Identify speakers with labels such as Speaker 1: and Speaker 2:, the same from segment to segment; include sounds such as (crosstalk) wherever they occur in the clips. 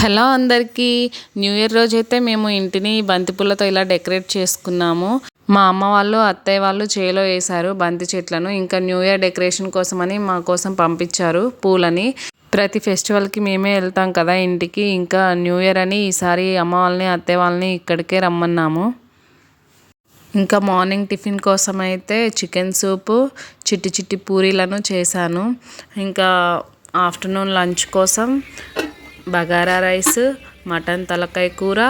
Speaker 1: Hello అందరికీ. New year రోజు అయితే మేము ఇంటిని బంతిపూలతో ఇలా డెకరేట్ చేసుకున్నాము. మా అమ్మ వాళ్ళు అత్తయ్య వాళ్ళు చేలో వేశారు బంతి చెట్లను. ఇంకా న్యూ ఇయర్ డెకరేషన్ కోసమని మా కోసం పంపించారు పూలని. ప్రతి ఫెస్టివల్కి మేమే వెళ్తాం కదా ఇంటికి. ఇంకా న్యూ ఇయర్ అని ఈసారి అమ్మ వాళ్ళని అత్తయ్య వాళ్ళని ఇక్కడికే రమ్మన్నాము. ఇంకా మార్నింగ్ టిఫిన్ కోసం అయితే చికెన్ సూపు చిట్టి చిట్టి పూరీలను చేశాను. ఇంకా ఆఫ్టర్నూన్ లంచ్ కోసం బగారా రైస్ మటన్ తలకాయ కూర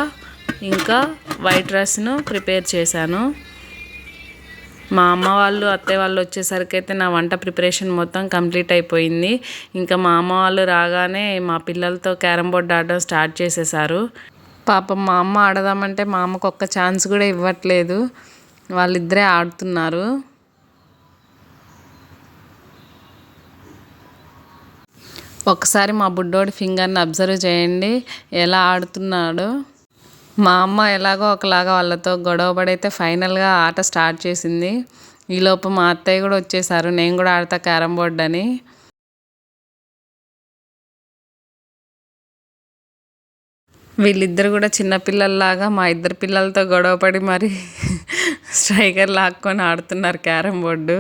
Speaker 1: ఇంకా వైట్ రైస్ను ప్రిపేర్ చేశాను. మా అమ్మ వాళ్ళు అత్తయ్య వాళ్ళు వచ్చేసరికి అయితే నా వంట ప్రిపరేషన్ మొత్తం కంప్లీట్ అయిపోయింది. ఇంకా మా అమ్మ వాళ్ళు రాగానే మా పిల్లలతో క్యారమ్ బోర్డ్ ఆడడం స్టార్ట్ చేసేసారు. పాపం మా అమ్మ ఆడదామంటే మా అమ్మకు ఒక్క ఛాన్స్ కూడా ఇవ్వట్లేదు. వాళ్ళిద్దరే ఆడుతున్నారు. ఒకసారి మా బుడ్డోడి ఫింగర్ని అబ్జర్వ్ చేయండి. ఎలా ఆడుతున్నాడో. మా అమ్మ ఎలాగో ఒకలాగా వాళ్ళతో గొడవపడైతే ఫైనల్గా ఆట స్టార్ట్ చేసింది. ఈలోపు మా అత్తయ్య కూడా వచ్చేసారు. నేను కూడా ఆడతా క్యారమ్ బోర్డ్ అని. వీళ్ళిద్దరు కూడా చిన్నపిల్లల్లాగా మా ఇద్దరు పిల్లలతో గొడవపడి మరి (laughs) స్ట్రైకర్ లాక్కొని ఆడుతున్నారు క్యారమ్ బోర్డు.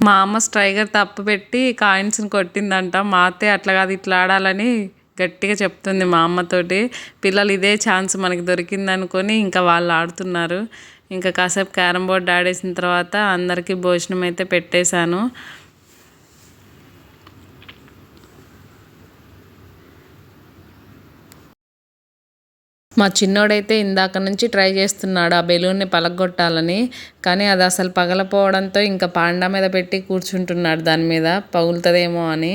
Speaker 1: మా అమ్మ స్ట్రైగర్ తప్పు పెట్టి కాయిన్స్ని కొట్టిందంట. మా అత్తే అట్లా కాదు ఇట్లా ఆడాలని గట్టిగా చెప్తుంది మా అమ్మతోటి. పిల్లలు ఇదే ఛాన్స్ మనకి దొరికింది అనుకొని ఇంకా వాళ్ళు ఆడుతున్నారు. ఇంకా కాసేపు క్యారం బోర్డ్ ఆడేసిన తర్వాత అందరికీ భోజనం అయితే పెట్టేశాను. మా చిన్నోడైతే ఇందాక నుంచి ట్రై చేస్తున్నాడు ఆ బెలూన్ని పలగొట్టాలని కానీ అది అసలు పగలపోవడంతో ఇంకా పాండా మీద పెట్టి కూర్చుంటున్నాడు దాని మీద. పగులుతుందేమో అని.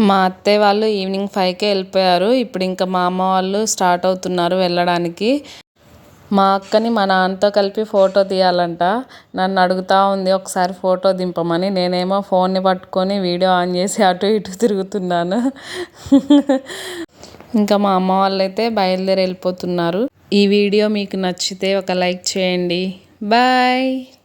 Speaker 1: మా అత్తయ్య వాళ్ళు ఈవినింగ్ ఫైవ్కే వెళ్ళిపోయారు. ఇప్పుడు ఇంకా మా అమ్మ వాళ్ళు స్టార్ట్ అవుతున్నారు వెళ్ళడానికి. మా అక్కని మా నాన్నతో కలిపి ఫోటో తీయాలంట. నన్ను అడుగుతూ ఉంది ఒకసారి ఫోటో దింపమని. నేనేమో ఫోన్ని పట్టుకొని వీడియో ఆన్ చేసి అటు ఇటు తిరుగుతున్నాను. ఇంకా మా అమ్మ వాళ్ళైతే బయలుదేరి వెళ్ళిపోతున్నారు. ఈ వీడియో మీకు నచ్చితే ఒక లైక్ చేయండి. బాయ్.